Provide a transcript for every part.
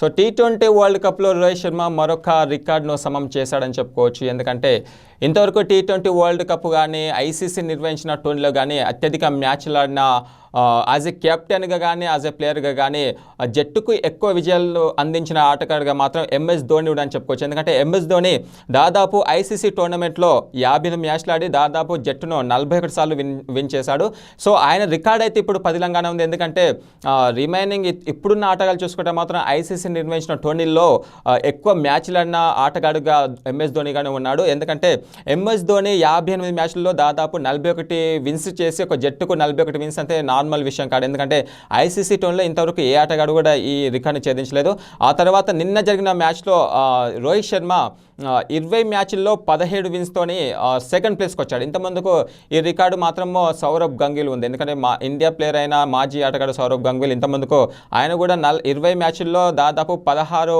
So tea twenty world కప్లో రోహిత్ శర్మ మరొక రికార్డును సమం చేశాడని చెప్పుకోవచ్చు. ఎందుకంటే ఇంతవరకు టీ ట్వంటీ వరల్డ్ కప్ కానీ ఐసీసీ నిర్వహించిన టోర్నీలో కానీ అత్యధిక మ్యాచ్లు ఆడిన యాజ్ ఎ కెప్టెన్గా కానీ యాజ్ ఎ ప్లేయర్గా కానీ జట్టుకు ఎక్కువ విజయాలు అందించిన ఆటగాడుగా మాత్రం ఎంఎస్ ధోని కూడా అని చెప్పుకోవచ్చు. ఎందుకంటే ఎంఎస్ ధోని దాదాపు ఐసీసీ టోర్నమెంట్లో యాభై ఎనిమిది మ్యాచ్లు ఆడి దాదాపు జట్టును నలభై ఒకటి సార్లు విన్ విన్ చేశాడు. సో ఆయన రికార్డ్ అయితే ఇప్పుడు పదిలంగానే ఉంది. ఎందుకంటే రిమైనింగ్ ఇప్పుడున్న ఆటగాళ్ళు చూసుకుంటే మాత్రం ఐసీసీ నిర్వహించిన టోర్నీల్లో ఎక్కువ మ్యాచ్లు ఆడిన ఆటగాడుగా ఎంఎస్ ధోనిగానే ఉన్నాడు. ఎందుకంటే ఎంఎస్ ధోని యాభై ఎనిమిది మ్యాచ్లలో దాదాపు నలభై ఒకటి విన్స్ చేసి ఒక జట్టుకు నలభై ఒకటి విన్స్ అంటే నార్మల్ విషయం కాదు. ఎందుకంటే ఐసీసీ టోన్లో ఇంతవరకు ఏ ఆటగాడు కూడా ఈ రికార్డుని ఛేదించలేదు. ఆ తర్వాత నిన్న జరిగిన మ్యాచ్లో రోహిత్ శర్మ ఇరవై మ్యాచ్ల్లో పదిహేడు విన్స్తోని సెకండ్ ప్లేస్కి వచ్చాడు ఇంతమందుకు ఈ రికార్డు మాత్రము సౌరభ్ గంగిల్ ఉంది. ఎందుకంటే మా ఇండియా ప్లేయర్ అయిన మాజీ ఆటగాడు సౌరభ్ గంగిల్ ఇంతమందుకు ఆయన కూడా నల్ ఇరవై మ్యాచ్ల్లో దాదాపు పదహారు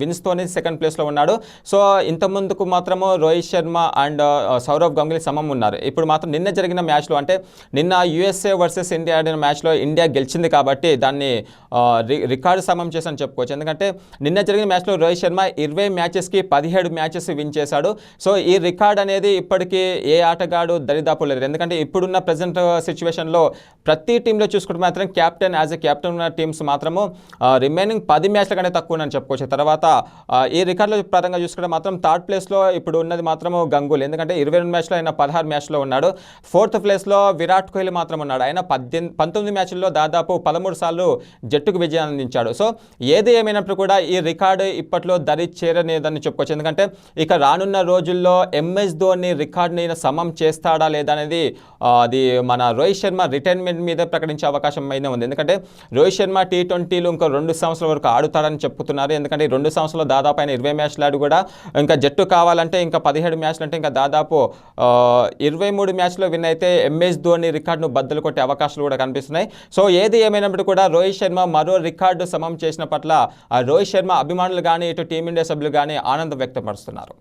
విన్స్తోని సెకండ్ ప్లేస్లో ఉన్నాడు. సో ఇంతమందుకు మాత్రము రోహిత్ శర్మ అండ్ సౌరవ్ గంగూలీ సమం ఉన్నారు. ఇప్పుడు మాత్రం నిన్న జరిగిన మ్యాచ్లో అంటే నిన్న యుఎస్ఏ వర్సెస్ ఇండియా ఆడిన మ్యాచ్లో ఇండియా గెలిచింది కాబట్టి దాన్ని రికార్డు సమం చేసని చెప్పుకోవచ్చు. ఎందుకంటే నిన్న జరిగిన మ్యాచ్లో రోహిత్ శర్మ ఇరవై మ్యాచెస్కి పదిహేడు మ్యాచెస్ విన్ చేశాడు. సో ఈ రికార్డ్ అనేది ఇప్పటికీ ఏ ఆటగాడు దరిదాపు లేదు. ఎందుకంటే ఇప్పుడున్న ప్రజెంట్ సిచ్యువేషన్లో ప్రతి టీంలో చూసుకుంటే మాత్రం క్యాప్టెన్ యాజ్ ఎ క్యాప్టెన్ ఉన్న టీమ్స్ మాత్రము రిమైనింగ్ పది మ్యాచ్ల కంటే తక్కువ అని చెప్పుకోవచ్చు. తర్వాత ఈ రికార్డులో పరంగా చూసుకుంటే మాత్రం థర్డ్ ప్లేస్లో ఇప్పుడు ఉన్నది మాత్రము గంగూలీ. ఎందుకంటే ఇరవై రెండు మ్యాచ్లో ఆయన పదహారు మ్యాచ్లో ఉన్నాడు. ఫోర్త్ ప్లేస్లో విరాట్ కోహ్లీ మాత్రం ఉన్నాడు. ఆయన పద్దెనిమిది పంతొమ్మిది మ్యాచ్ల్లో దాదాపు పదమూడు సార్లు జట్టుకు విజయాన్ని అందించాడు. సో ఏది ఏమైనప్పుడు కూడా ఈ రికార్డు ఇప్పట్లో దరి చేరనేదని చెప్పుకోవచ్చు. ఎందుకంటే ఇక రానున్న రోజుల్లో ఎంఎస్ ధోని రికార్డుని సమం చేస్తాడా లేదా అనేది అది మన రోహిత్ శర్మ రిటైర్మెంట్ మీద ప్రకటించే అవకాశం అయితే ఉంది. ఎందుకంటే రోహిత్ శర్మ టీ ట్వంటీలు ఇంకో రెండు సంవత్సరాల వరకు ఆడుతాడని చెప్తున్నారు ఎందుకంటే ఈ రెండు సంవత్సరాలు దాదాపు ఆయన ఇరవై మ్యాచ్లు ఆడి కూడా ఇంకా జట్టు కావాలంటే ఇంకా పదిహేడు మ్యాచ్లు అంటే ఇంకా దాదాపు ఇరవై మూడు మ్యాచ్లో విన్ అయితే ఎంఎస్ ధోని రికార్డును బద్దలు కొట్టే అవకాశాలు కూడా కనిపిస్తున్నాయి. సో ఏది ఏమైనప్పటికీ కూడా రోహిత్ శర్మ మరో రికార్డు సమం చేసిన పట్ల రోహిత్ శర్మ అభిమానులు కానీ ఇటు టీమిండియా సభ్యులు కానీ ఆనందం వ్యక్తపరుస్తున్నారు.